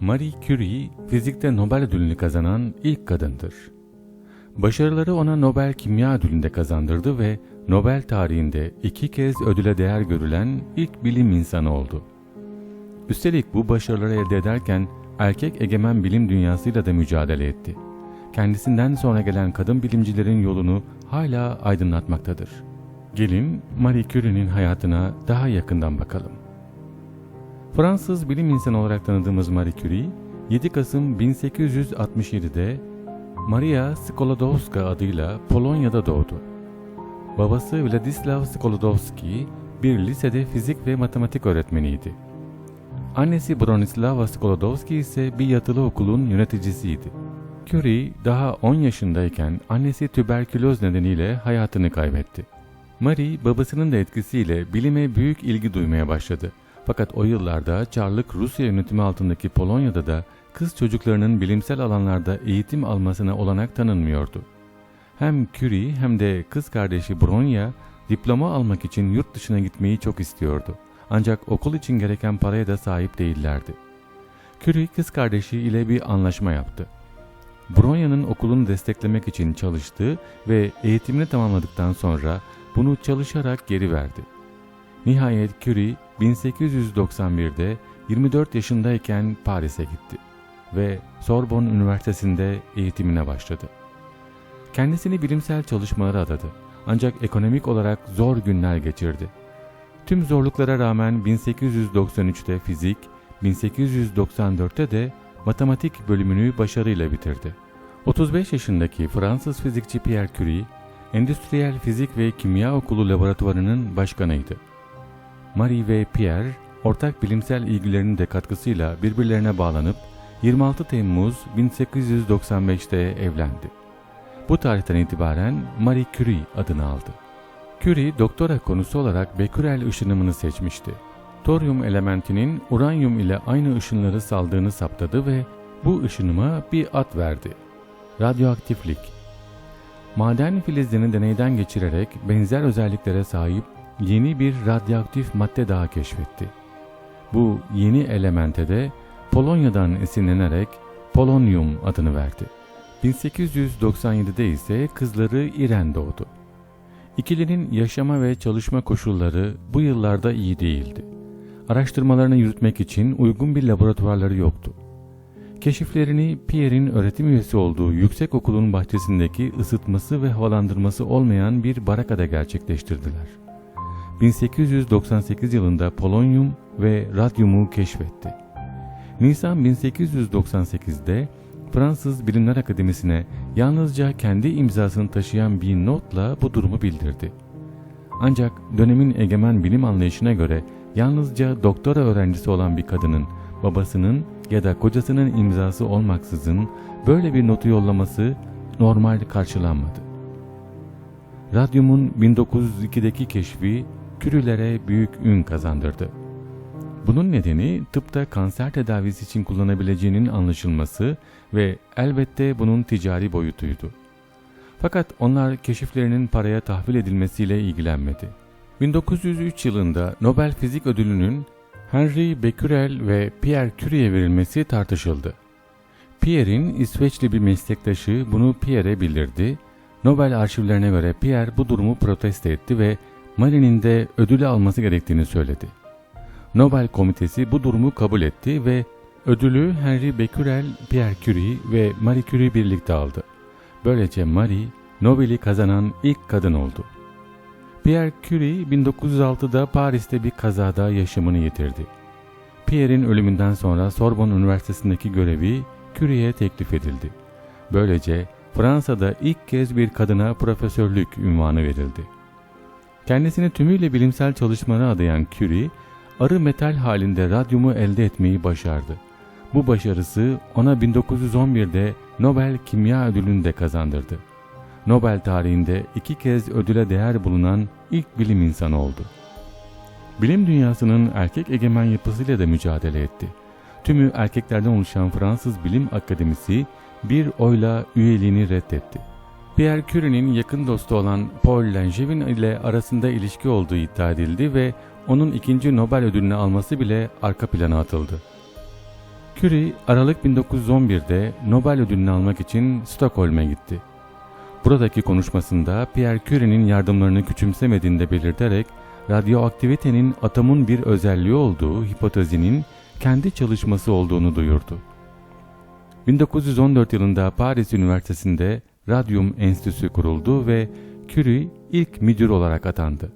Marie Curie, fizikte Nobel ödülünü kazanan ilk kadındır. Başarıları ona Nobel Kimya Ödülünü kazandırdı ve Nobel tarihinde iki kez ödüle değer görülen ilk bilim insanı oldu. Üstelik bu başarıları elde ederken erkek egemen bilim dünyasıyla da mücadele etti. Kendisinden sonra gelen kadın bilimcilerin yolunu hala aydınlatmaktadır. Gelin Marie Curie'nin hayatına daha yakından bakalım. Fransız bilim insanı olarak tanıdığımız Marie Curie, 7 Kasım 1867'de Maria Skolodowska adıyla Polonya'da doğdu. Babası Władysław Skolodowski bir lisede fizik ve matematik öğretmeniydi. Annesi Bronislawa Skolodowski ise bir yatılı okulun yöneticisiydi. Curie daha 10 yaşındayken annesi tüberküloz nedeniyle hayatını kaybetti. Marie babasının da etkisiyle bilime büyük ilgi duymaya başladı. Fakat o yıllarda Çarlık Rusya yönetimi altındaki Polonya'da da kız çocuklarının bilimsel alanlarda eğitim almasına olanak tanınmıyordu. Hem Curie hem de kız kardeşi Bronya diploma almak için yurt dışına gitmeyi çok istiyordu. Ancak okul için gereken paraya da sahip değillerdi. Curie kız kardeşi ile bir anlaşma yaptı. Bronya'nın okulunu desteklemek için çalıştı ve eğitimini tamamladıktan sonra bunu çalışarak geri verdi. Nihayet Curie 1891'de 24 yaşındayken Paris'e gitti ve Sorbonne Üniversitesi'nde eğitimine başladı. Kendisini bilimsel çalışmalara adadı ancak ekonomik olarak zor günler geçirdi. Tüm zorluklara rağmen 1893'te fizik, 1894'te de matematik bölümünü başarıyla bitirdi. 35 yaşındaki Fransız fizikçi Pierre Curie, Endüstriyel Fizik ve Kimya Okulu laboratuvarının başkanıydı. Marie ve Pierre, ortak bilimsel ilgilerinin de katkısıyla birbirlerine bağlanıp 26 Temmuz 1895'te evlendi. Bu tarihten itibaren Marie Curie adını aldı. Curie doktora konusu olarak Becquerel ışınımını seçmişti. Toryum elementinin uranyum ile aynı ışınları saldığını saptadı ve bu ışınıma bir ad verdi. Radyoaktiflik. Maden filizlerini deneyden geçirerek benzer özelliklere sahip yeni bir radyoaktif madde daha keşfetti. Bu yeni elemente de Polonya'dan esinlenerek polonyum adını verdi. 1897'de ise kızları İren doğdu. İkilinin yaşama ve çalışma koşulları bu yıllarda iyi değildi. Araştırmalarını yürütmek için uygun bir laboratuvarları yoktu. Keşiflerini Pierre'in öğretim üyesi olduğu yüksek okulun bahçesindeki ısıtması ve havalandırması olmayan bir barakada gerçekleştirdiler. 1898 yılında polonyum ve radyumu keşfetti. Nisan 1898'de Fransız Bilimler Akademisi'ne yalnızca kendi imzasını taşıyan bir notla bu durumu bildirdi. Ancak dönemin egemen bilim anlayışına göre yalnızca doktora öğrencisi olan bir kadının babasının ya da kocasının imzası olmaksızın böyle bir notu yollaması normal karşılanmadı. Radyumun 1902'deki keşfi Kürülere büyük ün kazandırdı. Bunun nedeni tıpta kanser tedavisi için kullanabileceğinin anlaşılması ve elbette bunun ticari boyutuydu. Fakat onlar keşiflerinin paraya tahvil edilmesiyle ilgilenmedi. 1903 yılında Nobel Fizik Ödülü'nün Henry Becquerel ve Pierre Curie'ye verilmesi tartışıldı. Pierre'in İsveçli bir meslektaşı bunu Pierre'e bildirdi. Nobel arşivlerine göre Pierre bu durumu protesto etti ve Marie'nin de ödülü alması gerektiğini söyledi. Nobel Komitesi bu durumu kabul etti ve ödülü Henry Becquerel, Pierre Curie ve Marie Curie birlikte aldı. Böylece Marie, Nobel'i kazanan ilk kadın oldu. Pierre Curie 1906'da Paris'te bir kazada yaşamını yitirdi. Pierre'in ölümünden sonra Sorbonne Üniversitesi'ndeki görevi Curie'ye teklif edildi. Böylece Fransa'da ilk kez bir kadına profesörlük ünvanı verildi. Kendisini tümüyle bilimsel çalışmalara adayan Curie, arı metal halinde radyumu elde etmeyi başardı. Bu başarısı ona 1911'de Nobel Kimya Ödülünü de kazandırdı. Nobel tarihinde iki kez ödüle değer bulunan ilk bilim insanı oldu. Bilim dünyasının erkek egemen yapısıyla da mücadele etti. Tümü erkeklerden oluşan Fransız Bilim Akademisi bir oyla üyeliğini reddetti. Pierre Curie'nin yakın dostu olan Paul Langevin ile arasında ilişki olduğu iddia edildi ve onun ikinci Nobel ödülünü alması bile arka plana atıldı. Curie, Aralık 1911'de Nobel ödülünü almak için Stockholm'e gitti. Buradaki konuşmasında Pierre Curie'nin yardımlarını küçümsemediğini de belirterek radyoaktivitenin atomun bir özelliği olduğu hipotezinin kendi çalışması olduğunu duyurdu. 1914 yılında Paris Üniversitesi'nde Radyum Enstitüsü kuruldu ve Curie ilk müdür olarak atandı.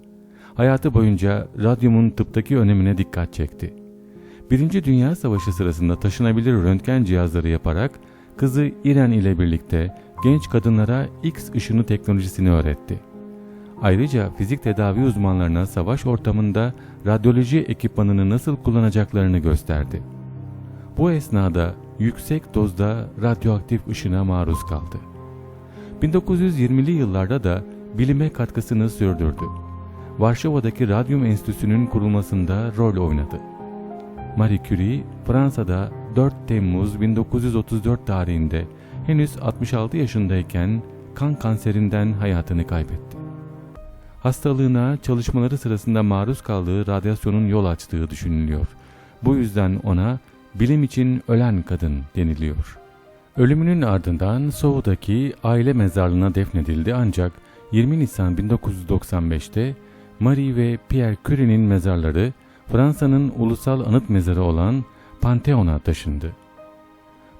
Hayatı boyunca radyumun tıptaki önemine dikkat çekti. Birinci Dünya Savaşı sırasında taşınabilir röntgen cihazları yaparak kızı Irene ile birlikte genç kadınlara X ışını teknolojisini öğretti. Ayrıca fizik tedavi uzmanlarına savaş ortamında radyoloji ekipmanını nasıl kullanacaklarını gösterdi. Bu esnada yüksek dozda radyoaktif ışına maruz kaldı. 1920'li yıllarda da bilime katkısını sürdürdü. Varşova'daki Radyum Enstitüsü'nün kurulmasında rol oynadı. Marie Curie, Fransa'da 4 Temmuz 1934 tarihinde henüz 66 yaşındayken kan kanserinden hayatını kaybetti. Hastalığına çalışmaları sırasında maruz kaldığı radyasyonun yol açtığı düşünülüyor. Bu yüzden ona bilim için ölen kadın deniliyor. Ölümünün ardından Soğu'daki aile mezarlığına defnedildi ancak 20 Nisan 1995'te Marie ve Pierre Curie'nin mezarları Fransa'nın ulusal anıt mezarı olan Pantheon'a taşındı.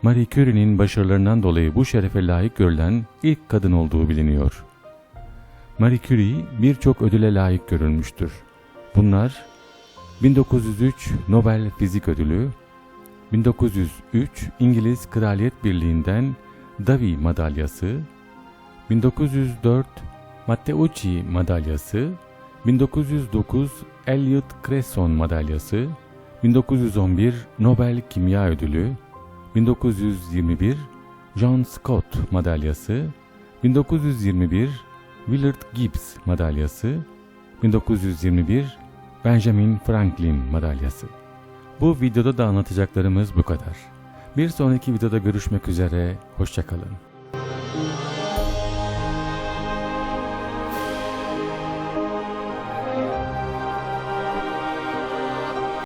Marie Curie'nin başarılarından dolayı bu şerefe layık görülen ilk kadın olduğu biliniyor. Marie Curie birçok ödüle layık görülmüştür. Bunlar 1903 Nobel Fizik Ödülü, 1903 İngiliz Kraliyet Birliği'nden Davy Madalyası, 1904 Matteucci Madalyası, 1909 Elliot Cresson Madalyası, 1911 Nobel Kimya Ödülü, 1921 John Scott Madalyası, 1921 Willard Gibbs Madalyası, 1921 Benjamin Franklin Madalyası. Bu videoda da anlatacaklarımız bu kadar. Bir sonraki videoda görüşmek üzere, hoşçakalın.